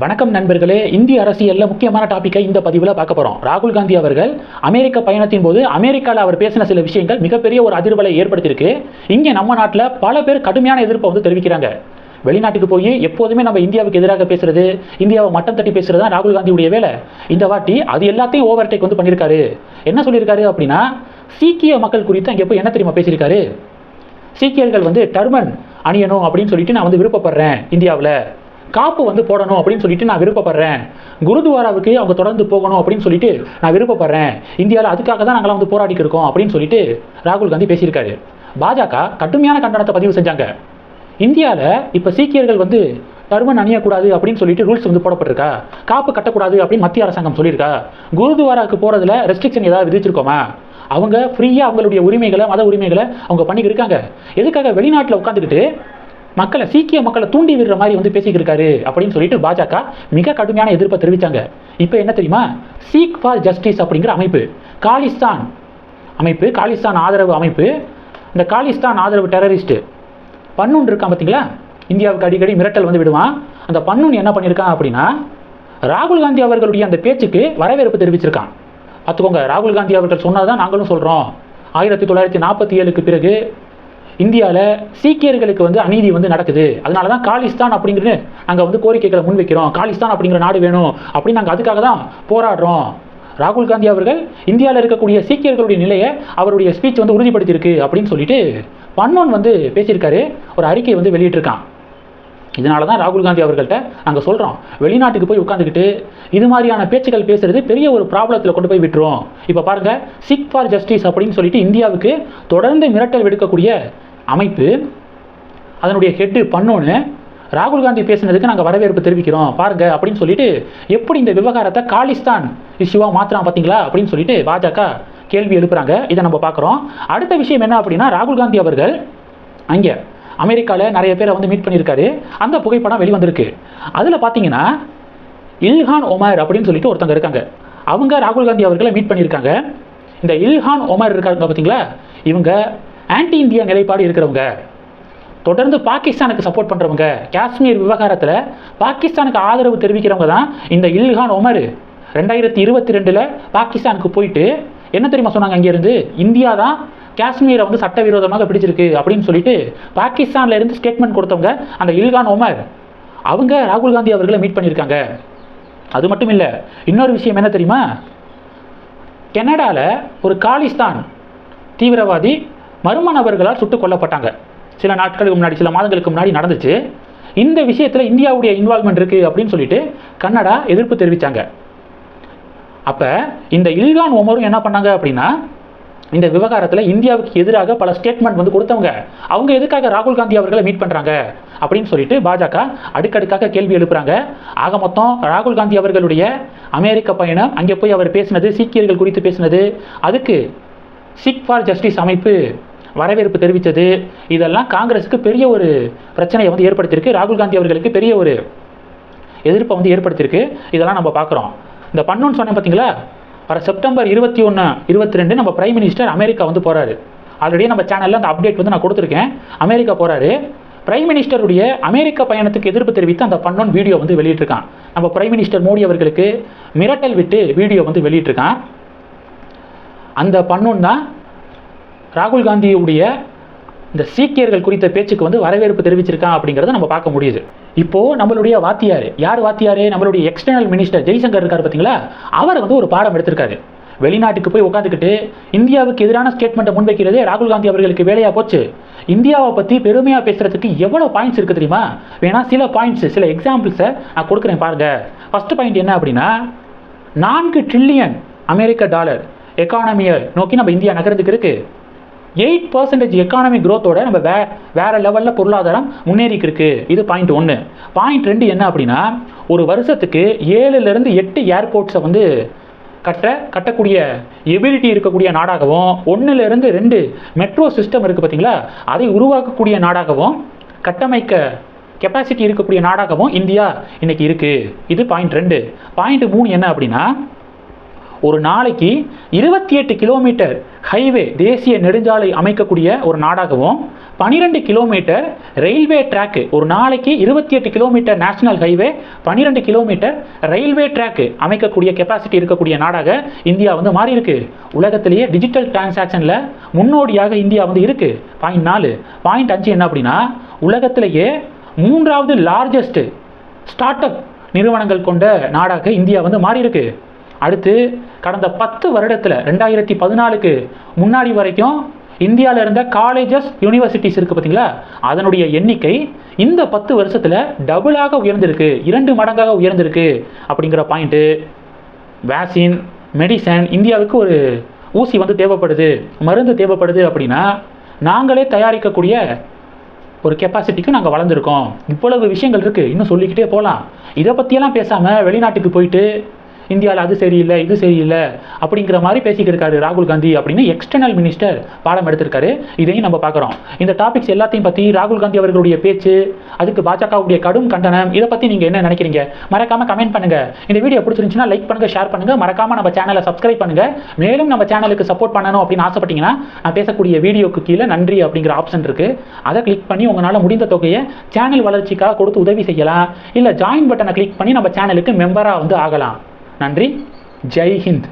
வணக்கம் நண்பர்களே இந்திய அரசியலில் முக்கியமான டாப்பிக்கை இந்த பதிவில் பார்க்க போகிறோம் ராகுல் காந்தி அவர்கள் அமெரிக்க பயணத்தின் போது அமெரிக்காவில் அவர் பேசின சில விஷயங்கள் மிகப்பெரிய ஒரு அதிர்வலை ஏற்படுத்தியிருக்கு. இங்கே நம்ம நாட்டில் பல பேர் கடுமையான எதிர்ப்பை வந்து தெரிவிக்கிறாங்க. வெளிநாட்டுக்கு போய் எப்போதுமே நம்ம இந்தியாவுக்கு எதிராக பேசுறது இந்தியாவை மட்டம் தட்டி பேசுறது தான் ராகுல் காந்தியுடைய வேலை. இந்த வாட்டி அது எல்லாத்தையும் ஓவர்டேக் வந்து பண்ணியிருக்காரு. என்ன சொல்லியிருக்காரு அப்படின்னா சீக்கிய மக்கள் குறித்து அங்கே போய் என்ன தெரியுமா பேசியிருக்காரு? சீக்கியர்கள் வந்து டர்மன் அணியணும் அப்படின்னு சொல்லிட்டு நான் வந்து விருப்பப்படுறேன் இந்தியாவில். காப்பு வந்து போடணும் அப்படின்னு சொல்லிட்டு நான் விருப்பப்படுறேன். குருத்வாராவுக்கு அவங்க தொடர்ந்து போகணும் அப்படின்னு சொல்லிட்டு நான் விருப்பப்படுறேன். இந்தியாவில் அதுக்காக தான் நாங்களாம் வந்து போராடிக்கு இருக்கோம் அப்படின்னு சொல்லிட்டு ராகுல் காந்தி பேசியிருக்காரு. பாஜக கடுமையான கண்டனத்தை பதிவு செஞ்சாங்க. இந்தியாவில் இப்போ சீக்கியர்கள் வந்து டர்மன் அணியக்கூடாது அப்படின்னு சொல்லிட்டு ரூல்ஸ் வந்து போடப்பட்டிருக்கா? காப்பு கட்டக்கூடாது அப்படின்னு மத்திய அரசாங்கம் சொல்லியிருக்கா? குருத்வாராவுக்கு போகிறதுல ரெஸ்ட்ரிக்ஷன் ஏதாவது விதிச்சிருக்கோமா? அவங்க ஃப்ரீயாக அவங்களுடைய உரிமைகளை மத உரிமைகளை அவங்க பண்ணிக்கிருக்காங்க எதுக்காக வெளிநாட்டில் உட்காந்துக்கிட்டு மக்களை சீக்கிய மக்களை தூண்டி விடுற மாதிரி வந்து பேசிக்கிருக்காரு அப்படின்னு சொல்லிட்டு பாஜக மிக கடுமையான எதிர்ப்பை தெரிவித்தாங்க இப்போ என்ன தெரியுமா? சீக் ஃபார் ஜஸ்டிஸ் அப்படிங்கிற அமைப்பு. காலிஸ்தான் அமைப்பு காலிஸ்தான் ஆதரவு அமைப்பு. இந்த காலிஸ்தான் ஆதரவு டெரரிஸ்ட்டு பன்னூன் இருக்கான் பார்த்தீங்களா இந்தியாவுக்கு அடிக்கடி மிரட்டல் வந்து விடுவான். அந்த பன்னூன் என்ன பண்ணியிருக்கான் அப்படின்னா ராகுல் காந்தி அவர்களுடைய அந்த பேச்சுக்கு வரவேற்பு தெரிவிச்சிருக்கான். பார்த்துக்கோங்க ராகுல் காந்தி அவர்கள் சொன்னதான் நாங்களும் சொல்கிறோம் ஆயிரத்தி தொள்ளாயிரத்தி நாற்பத்தி ஏழுக்கு பிறகு இந்தியாவில் சீக்கியர்களுக்கு வந்து அநீதி வந்து நடக்குது. அதனால தான் காலிஸ்தான் அப்படிங்கிறது நாங்கள் வந்து கோரிக்கைகளை முன்வைக்கிறோம். காலிஸ்தான் அப்படிங்கிற நாடு வேணும் அப்படின்னு நாங்கள் அதுக்காக தான் போராடுறோம். ராகுல் காந்தி அவர்கள் இந்தியாவில் இருக்கக்கூடிய சீக்கியர்களுடைய நிலையை அவருடைய ஸ்பீச் வந்து உறுதிப்படுத்தியிருக்கு அப்படின்னு சொல்லிட்டு பன்மோன் வந்து பேசியிருக்காரு. ஒரு அறிக்கை வந்து வெளியிட்டிருக்கான். இதனால தான் ராகுல் காந்தி அவர்கள்ட்ட நாங்கள் சொல்கிறோம் வெளிநாட்டுக்கு போய் உட்காந்துக்கிட்டு இது மாதிரியான பேச்சுக்கள் பேசுறது பெரிய ஒரு ப்ராப்ளத்தில் கொண்டு போய் விட்டுரும். இப்போ பாருங்க சிக் ஃபார் ஜஸ்டிஸ் அப்படின்னு சொல்லிட்டு இந்தியாவுக்கு தொடர்ந்து மிரட்டல் விடுக்கக்கூடிய அமைப்பு அதனுடைய ஹெட்டு பண்ணோன்னு ராகுல் காந்தி பேசுனதுக்கு நாங்கள் வரவேற்பு தெரிவிக்கிறோம். பாருங்க அப்படின்னு சொல்லிட்டு எப்படி இந்த விவகாரத்தை காலிஸ்தான் இஷ்யூவாக மாத்திரம் பார்த்தீங்களா அப்படின்னு சொல்லிட்டு பாஜக கேள்வி எழுப்புறாங்க. இதை நம்ம பார்க்குறோம் அடுத்த விஷயம் என்ன அப்படின்னா ராகுல் காந்தி அவர்கள் அங்கே அமெரிக்காவில் நிறைய பேரை வந்து மீட் பண்ணியிருக்காரு. அந்த புகைப்படம் வெளிவந்திருக்கு. அதில் பார்த்தீங்கன்னா இல்ஹான் ஒமர் அப்படின்னு சொல்லிட்டு ஒருத்தங்க இருக்காங்க. அவங்க ராகுல் காந்தி அவர்களை மீட் பண்ணியிருக்காங்க. இந்த இல்ஹான் ஒமர் இருக்காங்க பார்த்தீங்களா இவங்க ஆன்டி இந்தியா நிலைப்பாடு இருக்கிறவங்க. தொடர்ந்து பாகிஸ்தானுக்கு சப்போர்ட் பண்ணுறவங்க காஷ்மீர் விவகாரத்தில் பாகிஸ்தானுக்கு ஆதரவு தெரிவிக்கிறவங்க தான் இந்த இல்ஹான் ஒமர் ரெண்டாயிரத்தி இருபத்தி ரெண்டில் பாகிஸ்தானுக்கு போயிட்டு என்ன தெரியுமா சொன்னாங்க அங்கேருந்து? இந்தியா தான் காஷ்மீரை வந்து சட்டவிரோதமாக பிடிச்சிருக்கு அப்படின்னு சொல்லிட்டு பாகிஸ்தான்ல இருந்து ஸ்டேட்மெண்ட் கொடுத்தவங்க அந்த இல்கான் ஒமர் அவங்க ராகுல் காந்தி அவர்களை மீட் பண்ணியிருக்காங்க. அது மட்டும் இல்லை இன்னொரு விஷயம் என்ன தெரியுமா? கனடாவில் ஒரு காலிஸ்தான் தீவிரவாதி மர்ம நபர்களால் சுட்டுக் கொல்லப்பட்டாங்க. சில நாட்களுக்கு முன்னாடி சில மாதங்களுக்கு முன்னாடி நடந்துச்சு. இந்த விஷயத்தில் இந்தியாவுடைய இன்வால்மெண்ட் இருக்குது அப்படின்னு சொல்லிட்டு கன்னடா எதிர்ப்பு தெரிவித்தாங்க அப்போ இந்த இல்கான் ஒமரும் என்ன பண்ணாங்க அப்படின்னா இந்த விவகாரத்தில் இந்தியாவுக்கு எதிராக பல ஸ்டேட்மெண்ட் வந்து கொடுத்தவங்க. அவங்க எதுக்காக ராகுல் காந்தி அவர்களை மீட் பண்ணுறாங்க அப்படின்னு சொல்லிட்டு பாஜக அடுக்கடுக்காக கேள்வி எழுப்புறாங்க. ஆக மொத்தம் ராகுல் காந்தி அவர்களுடைய அமெரிக்க பயணம் அங்கே போய் அவர் பேசினது சீக்கியர்கள் குறித்து பேசினது அதுக்கு சிக் ஃபார் ஜஸ்டிஸ் அமைப்பு வரவேற்பு தெரிவித்தது. இதெல்லாம் காங்கிரஸுக்கு பெரிய ஒரு பிரச்சனையை வந்து ஏற்படுத்தியிருக்கு. ராகுல் காந்தி அவர்களுக்கு பெரிய ஒரு எதிர்ப்பை வந்து ஏற்படுத்தியிருக்கு. இதெல்லாம் நம்ம பார்க்குறோம். இந்த பண்ணோன்னு சொன்னேன் பார்த்தீங்களா வர செப்டம்பர் இருபத்தி ஒன்று இருபத்தி ரெண்டு நம்ம பிரைம் மினிஸ்டர் அமெரிக்கா வந்து போகிறாரு ஆல்ரெடி நம்ம சேனலில் அந்த அப்டேட் வந்து நான் கொடுத்துருக்கேன். அமெரிக்கா போகிறாரு பிரைம் மினிஸ்டருடைய அமெரிக்க பயணத்துக்கு எதிர்ப்பு தெரிவித்து அந்த பண்ணோன் வீடியோ வந்து வெளியிட்டிருக்கான். நம்ம பிரைம் மினிஸ்டர் மோடி அவர்களுக்கு மிரட்டல் விட்டு வீடியோ வந்து வெளியிட்டிருக்கான். அந்த பண்ணோன் தான் ராகுல் காந்தியுடைய இந்த சீக்கியர்கள் குறித்த பேச்சுக்கு வந்து வரவேற்பு தெரிவிச்சிருக்கான் அப்படிங்கிறத நம்ம பார்க்க முடியுது. இப்போ நம்மளுடைய வாத்தியார் யார் வாத்தியார்? நம்மளுடைய எக்ஸ்டர்னல் மினிஸ்டர் ஜெய்சங்கர் இருக்கார் பார்த்தீங்களா அவர் வந்து ஒரு பாடம் எடுத்திருக்காரு. வெளிநாட்டுக்கு போய் உட்காந்துக்கிட்டு இந்தியாவுக்கு எதிரான ஸ்டேட்மெண்ட்டை முன்வைக்கிறதே ராகுல் காந்தி அவர்களுக்கு வேலையாக போச்சு. இந்தியாவை பற்றி பெருமையாக பேசுகிறதுக்கு எவ்வளோ பாயிண்ட்ஸ் இருக்குது தெரியுமா? வேணா சில பாயிண்ட்ஸ் சில எக்ஸாம்பிள்ஸை நான் கொடுக்குறேன் பாருங்கள் ஃபஸ்ட் பாயிண்ட் என்ன அப்படின்னா நான்கு ட்ரில்லியன் அமெரிக்க டாலர் எக்கானமியை நோக்கி நம்ம இந்தியா நகரத்துக்கு இருக்குது எயிட் பர்சன்டேஜ் எக்கானமி க்ரோத்தோட நம்ம வே வேறு லெவலில் பொருளாதாரம் முன்னேறிக்கு இருக்கு இது பாயிண்ட் ஒன்று பாயிண்ட் ரெண்டு என்ன அப்படின்னா ஒரு வருஷத்துக்கு ஏழுலேருந்து எட்டு ஏர்போர்ட்ஸை வந்து கட்ட கட்டக்கூடிய எபிலிட்டி இருக்கக்கூடிய நாடாகவும் ஒன்றுலேருந்து ரெண்டு மெட்ரோ சிஸ்டம் இருக்குது பார்த்தீங்களா அதை உருவாக்கக்கூடிய நாடாகவும் கட்டமைக்க கெப்பாசிட்டி இருக்கக்கூடிய நாடாகவும் இந்தியா இன்னைக்கு இருக்குது இது பாயிண்ட் ரெண்டு. பாயிண்ட் மூணு என்ன அப்படின்னா ஒரு நாளைக்கு இருபத்தி எட்டு கிலோமீட்டர் ஹைவே தேசிய நெடுஞ்சாலை அமைக்கக்கூடிய ஒரு நாடாகவும் பனிரெண்டு கிலோமீட்டர் ரயில்வே ட்ராக்கு ஒரு நாளைக்கு இருபத்தி எட்டு கிலோமீட்டர் நேஷனல் ஹைவே பன்னிரெண்டு கிலோமீட்டர் ரயில்வே ட்ராக்கு அமைக்கக்கூடிய கெப்பாசிட்டி இருக்கக்கூடிய நாடாக இந்தியா வந்து மாறி இருக்கு உலகத்திலேயே டிஜிட்டல் டிரான்சாக்ஷனில் முன்னோடியாக இந்தியா வந்து இருக்கு. பாயிண்ட் நாலு. பாயிண்ட் அஞ்சு என்ன அப்படின்னா உலகத்திலேயே மூன்றாவது லார்ஜஸ்ட் ஸ்டார்ட் அப் நிறுவனங்கள் கொண்ட நாடாக இந்தியா வந்து மாறி இருக்கு அடுத்து கடந்த பத்து வருடத்தில் ரெண்டாயிரத்தி பதினாலுக்கு முன்னாடி வரைக்கும் இந்தியாவில் இருந்த காலேஜஸ் யூனிவர்சிட்டிஸ் இருக்குது பார்த்தீங்களா அதனுடைய எண்ணிக்கை இந்த பத்து வருஷத்தில் டபுளாக உயர்ந்திருக்கு. இரண்டு மடங்காக உயர்ந்திருக்கு அப்படிங்கிற பாயிண்ட்டு வேக்சின் மெடிசன் இந்தியாவுக்கு ஒரு ஊசி வந்து தேவைப்படுது மருந்து தேவைப்படுது அப்படின்னா நாங்களே தயாரிக்கக்கூடிய ஒரு கெப்பாசிட்டிக்கு நாங்கள் வளர்ந்துருக்கோம். இவ்வளவு விஷயங்கள் இருக்குது இன்னும் சொல்லிக்கிட்டே போகலாம் இதை பற்றியெல்லாம் பேசாமல் வெளிநாட்டுக்கு போயிட்டு இந்தியாவில் அது சரியில்லை இது சரியில்லை அப்படிங்கிற மாதிரி பேசிக்கிட்டு இருக்காரு ராகுல் காந்தி அப்படின்னு எக்ஸ்டர்னல் மினிஸ்டர் பாடம் எடுத்திருக்காரு. இதையும் நம்ம பார்க்குறோம். இந்த டாபிக்ஸ் எல்லாத்தையும் பற்றி ராகுல் காந்தி அவர்களுடைய பேச்சு அதுக்கு பாஜகவுடைய கடும் கண்டனம் இதை பற்றி நீங்கள் என்ன நினைக்கிறீங்க? மறக்காம கமெண்ட் பண்ணுங்கள் இந்த வீடியோ பிடிச்சிருந்துச்சுன்னா லைக் பண்ணுங்க ஷேர் பண்ணுங்கள் மறக்காம நம்ம சேனலை சப்ஸ்கிரைப் பண்ணுங்கள் மேலும் நம்ம சேனலுக்கு சப்போர்ட் பண்ணணும் அப்படின்னு ஆசைப்பட்டீங்கன்னா நான் பேசக்கூடிய வீடியோக்கு கீழே நன்றி அப்படிங்கிற ஆப்ஷன் இருக்குது அதை கிளிக் பண்ணி உங்களால் முடிந்த தொகையை சேனல் வளர்ச்சிக்காக கொடுத்து உதவி செய்யலாம். இல்லை ஜாயின் பட்டனை கிளிக் பண்ணி நம்ம சேனலுக்கு மெம்பராக வந்து ஆகலாம். நன்றி ஜெய் ஹிந்த்